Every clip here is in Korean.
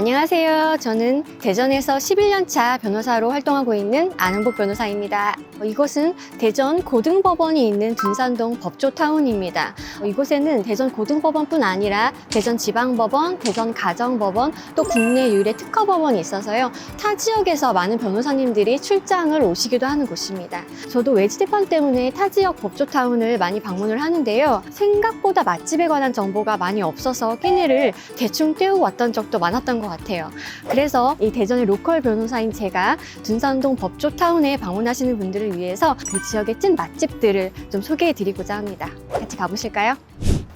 안녕하세요. 저는 대전에서 11년차 변호사로 활동하고 있는 안은복 변호사입니다. 어, 이곳은 대전 고등법원이 있는 둔산동 법조타운입니다. 어, 이곳에는 대전 고등법원뿐 아니라 대전 지방법원, 대전 가정법원, 또 국내 유일의 특허법원이 있어서요. 타 지역에서 많은 변호사님들이 출장을 오시기도 하는 곳입니다. 저도 외지재판 때문에 타 지역 법조타운을 많이 방문을 하는데요. 생각보다 맛집에 관한 정보가 많이 없어서 끼니를 대충 때우고 왔던 적도 많았던 것 같아요. 그래서 이 대전의 로컬 변호사인 제가 둔산동 법조타운에 방문하시는 분들을 위해서 그 지역의 찐 맛집들을 좀 소개해 드리고자 합니다. 같이 가보실까요?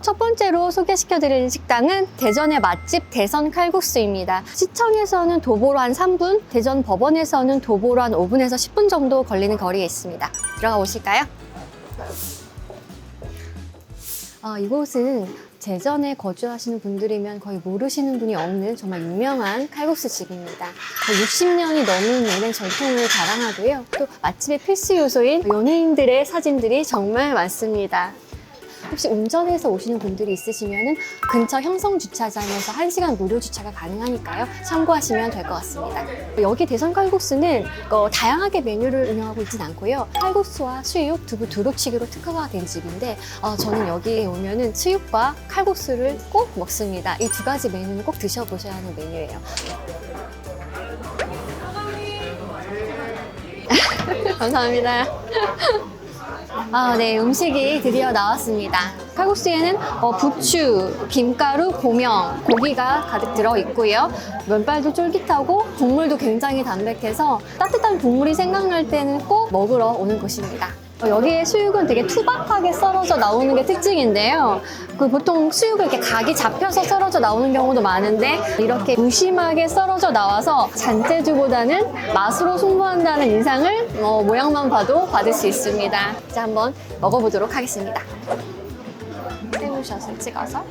첫 번째로 소개시켜드리는 식당은 대전의 맛집 대선 칼국수입니다. 시청에서는 도보로 한 3분, 대전 법원에서는 도보로 한 5분에서 10분 정도 걸리는 거리에 있습니다. 들어가 보실까요? 아, 이곳은 제전에 거주하시는 분들이면 거의 모르시는 분이 없는 정말 유명한 칼국수 집입니다. 60년이 넘은 오랜 전통을 자랑하고요. 또 맛집의 필수 요소인 연예인들의 사진들이 정말 많습니다. 혹시 운전해서 오시는 분들이 있으시면 근처 형성 주차장에서 1시간 무료 주차가 가능하니까요. 참고하시면 될 것 같습니다. 여기 대선 칼국수는 어, 다양하게 메뉴를 운영하고 있진 않고요. 칼국수와 수육, 두부, 두루치기로 특화가 된 집인데 어, 저는 여기에 오면은 수육과 칼국수를 꼭 먹습니다. 이 두 가지 메뉴는 꼭 드셔보셔야 하는 메뉴예요. 감사합니다. 아, 네. 음식이 드디어 나왔습니다. 칼국수에는 어, 부추, 김가루, 고명, 고기가 가득 들어 있고요. 면발도 쫄깃하고 국물도 굉장히 담백해서 따뜻한 국물이 생각날 때는 꼭 먹으러 오는 곳입니다. 어, 여기에 수육은 되게 투박하게 썰어져 나오는 게 특징인데요. 그 보통 수육을 이렇게 각이 잡혀서 썰어져 나오는 경우도 많은데 이렇게 무심하게 썰어져 나와서 잔재주보다는 맛으로 승부한다는 인상을 어, 모양만 봐도 받을 수 있습니다. 이제 한번 먹어보도록 하겠습니다. 새우젓을 찍어서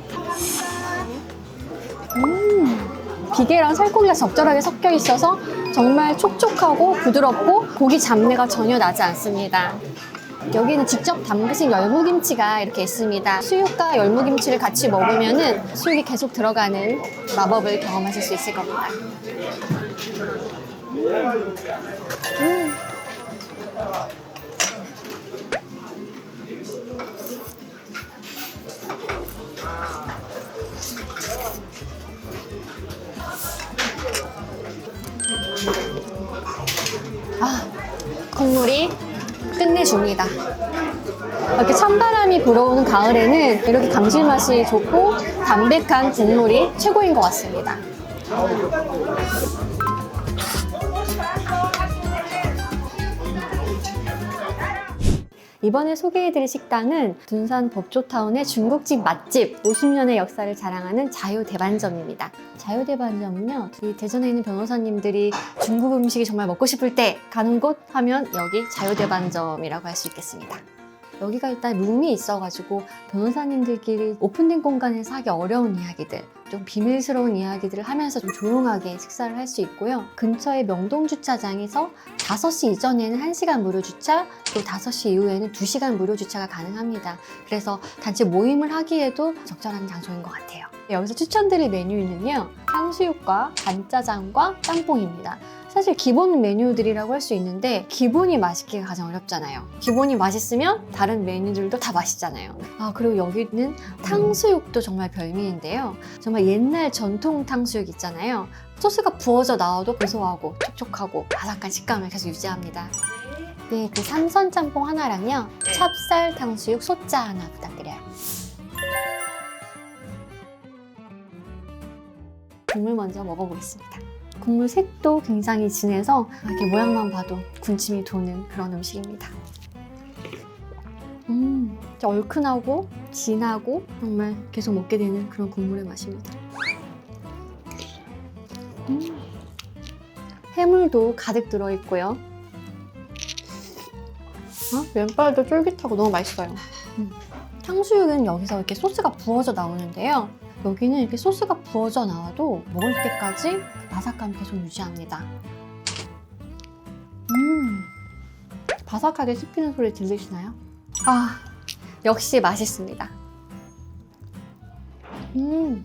음, 비계랑 살코기가 적절하게 섞여 있어서 정말 촉촉하고 부드럽고 고기 잡내가 전혀 나지 않습니다. 여기는 직접 담그신 열무김치가 이렇게 있습니다. 수육과 열무김치를 같이 먹으면은 수육이 계속 들어가는 마법을 경험하실 수 있을 겁니다. 음. 아, 국물이 줍니다. 이렇게 찬바람이 불어오는 가을에는 이렇게 감칠맛이 좋고 담백한 국물이 최고인 것 같습니다. 이번에 소개해드릴 식당은 둔산 법조타운의 중국집 맛집 50년의 역사를 자랑하는 자유대반점입니다. 자유대반점은요, 이 대전에 있는 변호사님들이 중국 음식이 정말 먹고 싶을 때 가는 곳 하면 여기 자유대반점이라고 할 수 있겠습니다. 여기가 일단 룸이 있어가지고 변호사님들끼리 오픈된 공간에서 하기 어려운 이야기들, 좀 비밀스러운 이야기들을 하면서 좀 조용하게 식사를 할 수 있고요. 근처의 명동 주차장에서 5시 이전에는 1시간 무료 주차, 또 5시 이후에는 2시간 무료 주차가 가능합니다. 그래서 단체 모임을 하기에도 적절한 장소인 것 같아요. 여기서 추천드릴 메뉴는요. 탕수육과 간짜장과 짬뽕입니다. 사실 기본 메뉴들이라고 할 수 있는데 기본이 맛있기가 가장 어렵잖아요. 기본이 맛있으면 다른 메뉴들도 다 맛있잖아요. 아 그리고 여기는 탕수육도 정말 별미인데요. 정말 옛날 전통 탕수육 있잖아요. 소스가 부어져 나와도 고소하고 촉촉하고 바삭한 식감을 계속 유지합니다. 네, 그 삼선 짬뽕 하나랑요. 찹쌀 탕수육 소짜 하나 부탁드려요. 국물 먼저 먹어보겠습니다. 국물 색도 굉장히 진해서 이렇게 모양만 봐도 군침이 도는 그런 음식입니다. 음, 진짜 얼큰하고 진하고 정말 계속 먹게 되는 그런 국물의 맛입니다. 음, 해물도 가득 들어있고요. 어? 면발도 쫄깃하고 너무 맛있어요. 음. 탕수육은 여기서 이렇게 소스가 부어져 나오는데요. 여기는 이렇게 소스가 부어져 나와도 먹을 때까지 그 바삭함 계속 유지합니다. 음, 바삭하게 씹히는 소리 들리시나요? 아, 역시 맛있습니다. 음,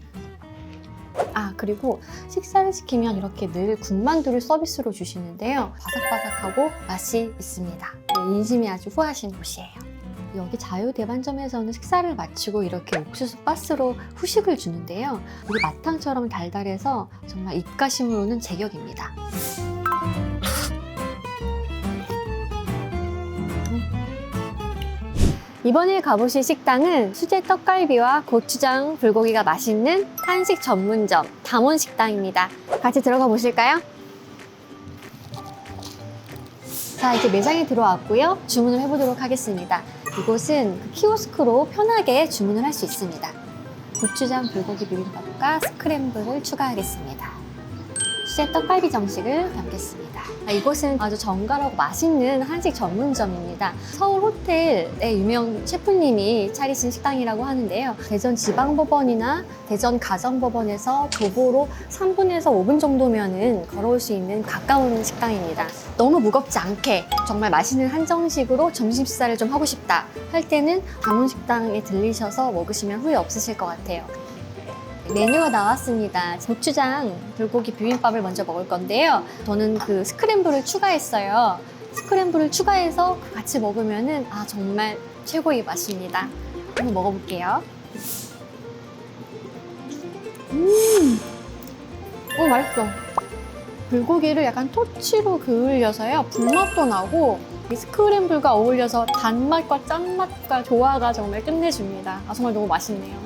아 그리고 식사를 시키면 이렇게 늘 군만두를 서비스로 주시는데요. 바삭바삭하고 맛이 있습니다. 네, 인심이 아주 후하신 곳이에요. 여기 자유 대반점에서는 식사를 마치고 이렇게 옥수수 바스로 후식을 주는데요. 이게 마탕처럼 달달해서 정말 입가심으로는 제격입니다. 이번에 가보실 식당은 수제 떡갈비와 고추장 불고기가 맛있는 한식 전문점 담원식당입니다. 같이 들어가 보실까요? 자, 이제 매장에 들어왔고요. 주문을 해보도록 하겠습니다. 이곳은 그 키오스크로 편하게 주문을 할 수 있습니다. 고추장 불고기 비빔밥과 스크램블을 추가하겠습니다. 수제 떡갈비 정식을 담겠습니다. 아, 이곳은 아주 정갈하고 맛있는 한식 전문점입니다. 서울 호텔의 유명 셰프님이 차리신 식당이라고 하는데요. 대전 지방법원이나 대전 가정법원에서 도보로 3분에서 5분 정도면은 걸어올 수 있는 가까운 식당입니다. 너무 무겁지 않게 정말 맛있는 한정식으로 점심 식사를 좀 하고 싶다 할 때는 담원식당에 들리셔서 먹으시면 후회 없으실 것 같아요. 메뉴가 나왔습니다. 고추장 불고기 비빔밥을 먼저 먹을 건데요. 저는 그 스크램블을 추가했어요. 스크램블을 추가해서 같이 먹으면은 아 정말 최고의 맛입니다. 한번 먹어볼게요. 음, 오 맛있어. 불고기를 약간 토치로 그을려서요. 불맛도 나고 이 스크램블과 어울려서 단맛과 짠맛과 조화가 정말 끝내줍니다. 아 정말 너무 맛있네요.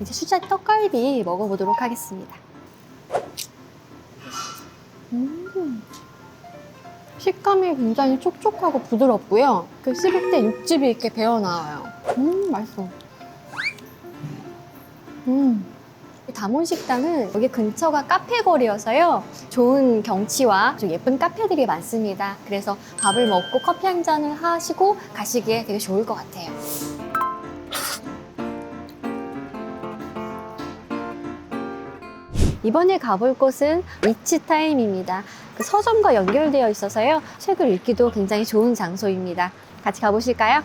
이제 수제 떡갈비 먹어보도록 하겠습니다. 음, 식감이 굉장히 촉촉하고 부드럽고요. 그 씹을 때 육즙이 이렇게 배어 나와요. 음, 맛있어. 음. 이 담원식당은 여기 근처가 카페 거리여서요. 좋은 경치와 좀 예쁜 카페들이 많습니다. 그래서 밥을 먹고 커피 한 잔을 하시고 가시기에 되게 좋을 것 같아요. 이번에 가볼 곳은 위치타임입니다. 그 서점과 연결되어 있어서요. 책을 읽기도 굉장히 좋은 장소입니다. 같이 가보실까요?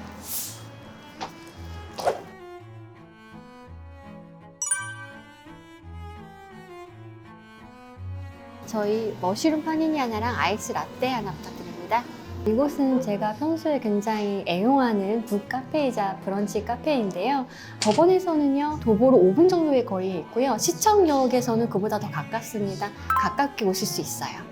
저희 머쉬룸 파니니 하나랑 아이스 라떼 하나 부탁드립니다. 이곳은 제가 평소에 굉장히 애용하는 북카페이자 브런치 카페인데요. 법원에서는요, 도보로 5분 정도의 거리에 있고요. 시청역에서는 그보다 더 가깝습니다. 가깝게 오실 수 있어요.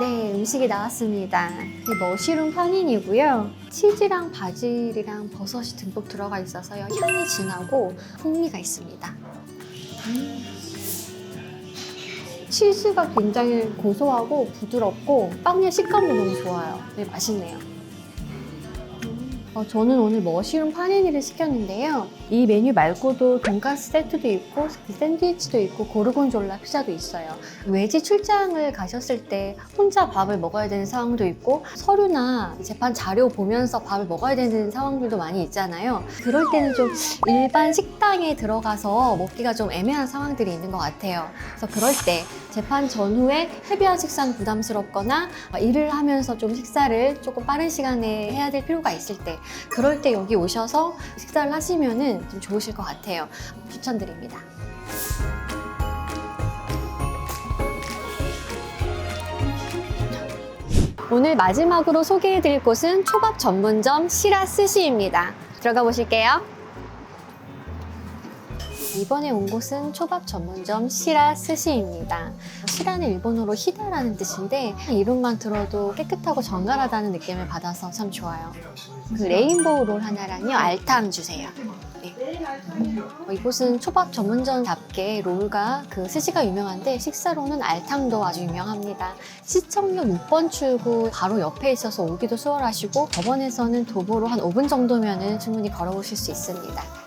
네, 음식이 나왔습니다. 이 머쉬룸 파닌이고요. 치즈랑 바질이랑 버섯이 듬뿍 들어가 있어서요. 향이 진하고 풍미가 있습니다. 치즈가 굉장히 고소하고 부드럽고 빵의 식감도 너무 좋아요. 네, 맛있네요. 어, 저는 오늘 머쉬룸 파니니를 시켰는데요. 이 메뉴 말고도 돈가스 세트도 있고 샌드위치도 있고 고르곤졸라 피자도 있어요. 외지 출장을 가셨을 때 혼자 밥을 먹어야 되는 상황도 있고 서류나 재판 자료 보면서 밥을 먹어야 되는 상황들도 많이 있잖아요. 그럴 때는 좀 일반 식당에 들어가서 먹기가 좀 애매한 상황들이 있는 것 같아요. 그래서 그럴 때 재판 전후에 헤비한 식사는 부담스럽거나 일을 하면서 좀 식사를 조금 빠른 시간에 해야 될 필요가 있을 때 그럴 때 여기 오셔서 식사를 하시면은 좀 좋으실 것 같아요. 추천드립니다. 오늘 마지막으로 소개해드릴 곳은 초밥 전문점 시라스시입니다. 들어가 보실게요. 이번에 온 곳은 초밥 전문점 시라스시입니다. 시라는 일본어로 히다라는 뜻인데 이름만 들어도 깨끗하고 정갈하다는 느낌을 받아서 참 좋아요. 그 레인보우 롤 하나랑요 알탕 주세요. 네. 어, 이곳은 초밥 전문점답게 롤과 그 스시가 유명한데 식사로는 알탕도 아주 유명합니다. 시청역 6번 출구 바로 옆에 있어서 오기도 수월하시고 법원에서는 도보로 한 5분 정도면은 충분히 걸어오실 수 있습니다.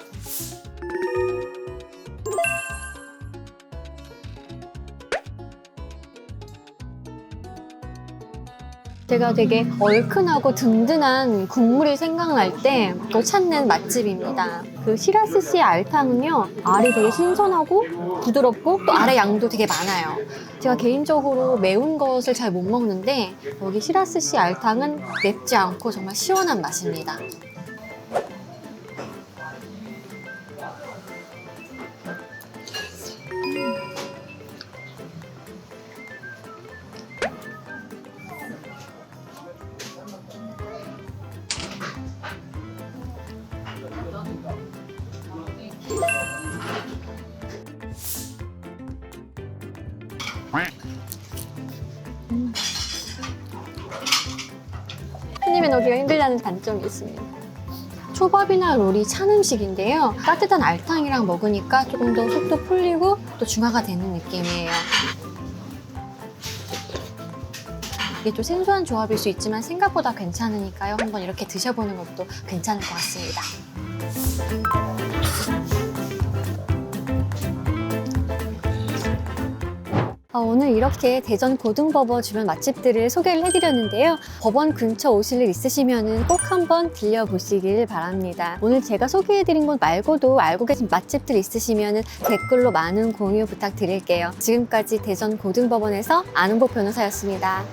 제가 되게 얼큰하고 든든한 국물이 생각날 때 또 찾는 맛집입니다. 그 시라스시 알탕은요, 알이 되게 신선하고 부드럽고 또 알의 양도 되게 많아요. 제가 개인적으로 매운 것을 잘 못 먹는데 여기 시라스시 알탕은 맵지 않고 정말 시원한 맛입니다. 한 입에 넣기가 힘들다는 단점이 있습니다. 초밥이나 롤이 찬 음식인데요. 따뜻한 알탕이랑 먹으니까 조금 더 속도 풀리고 또 중화가 되는 느낌이에요. 이게 좀 생소한 조합일 수 있지만 생각보다 괜찮으니까요. 한번 이렇게 드셔보는 것도 괜찮을 것 같습니다. 오늘 이렇게 대전 고등법원 주변 맛집들을 소개를 해드렸는데요. 법원 근처 오실 일 있으시면 꼭 한번 들려보시길 바랍니다. 오늘 제가 소개해드린 곳 말고도 알고 계신 맛집들 있으시면 댓글로 많은 공유 부탁드릴게요. 지금까지 대전 고등법원에서 아는복 변호사였습니다.